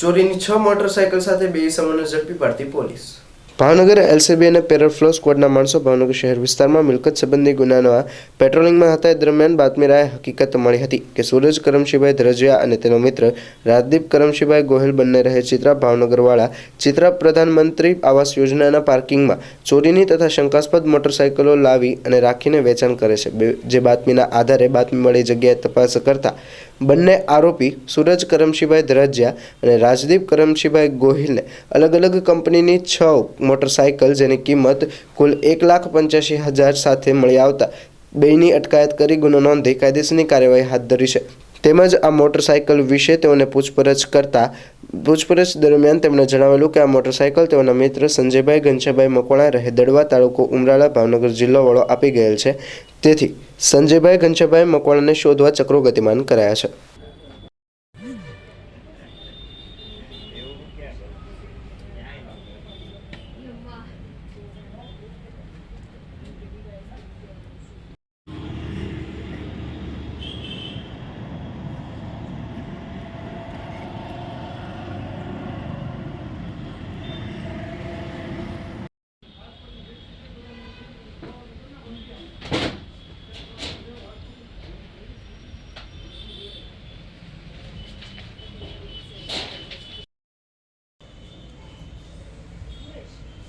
ચોરીની છ મોટરસાયકલ સાથે બે ઇસમોને ઝડપી પાડતી પોલીસ. ભાવનગર, એલસીબી અને પેરફ્લો સ્કવોડના માણસો ભાવનગર શહેર વિસ્તારમાં મિલકત સંબંધી ગુનાના પેટ્રોલિંગમાં હતા એ દરમિયાન બાતમીરાએ હકીકત મળી હતી કે સૂરજ કરમશીભાઈ ધ્રજિયા અને તેનો મિત્ર રાજદીપ કરમશીભાઈ ગોહિલ બંને રહે ચિત્રા ભાવનગરવાળા ચિત્રા પ્રધાનમંત્રી આવાસ યોજનાના પાર્કિંગમાં ચોરીની તથા શંકાસ્પદ મોટરસાયકલો લાવી અને રાખીને વેચાણ કરે છે. જે બાતમીના આધારે બાતમી મળી જગ્યાએ તપાસ કરતા બંને આરોપી સૂરજ કરમશીભાઈ ધ્રજિયા અને રાજદીપ કરમશીભાઈ ગોહિલને અલગ અલગ કંપનીની છ મોટરસાયકલ જેની કિંમત કુલ એક લાખ પંચ્યાસી હજાર સાથે મળી આવતા બેયની અટકાયત કરી ગુનો નોંધી કાયદેસરની કાર્યવાહી હાથ ધરી છે. તેમજ આ મોટરસાયકલ વિશે તેઓને પૂછપરછ કરતા પૂછપરછ દરમિયાન તેમણે જણાવેલું કે આ મોટરસાયકલ તેઓના મિત્ર સંજયભાઈ ઘનશ્યાભાઈ રહે દડવા તાલુકો ઉમરાળા ભાવનગર જિલ્લોવાળો આપી ગયેલ છે. તેથી સંજયભાઈ ઘનશ્યાભાઈ મકવાણાને શોધવા ચક્રો ગતિમાન કરાયા છે.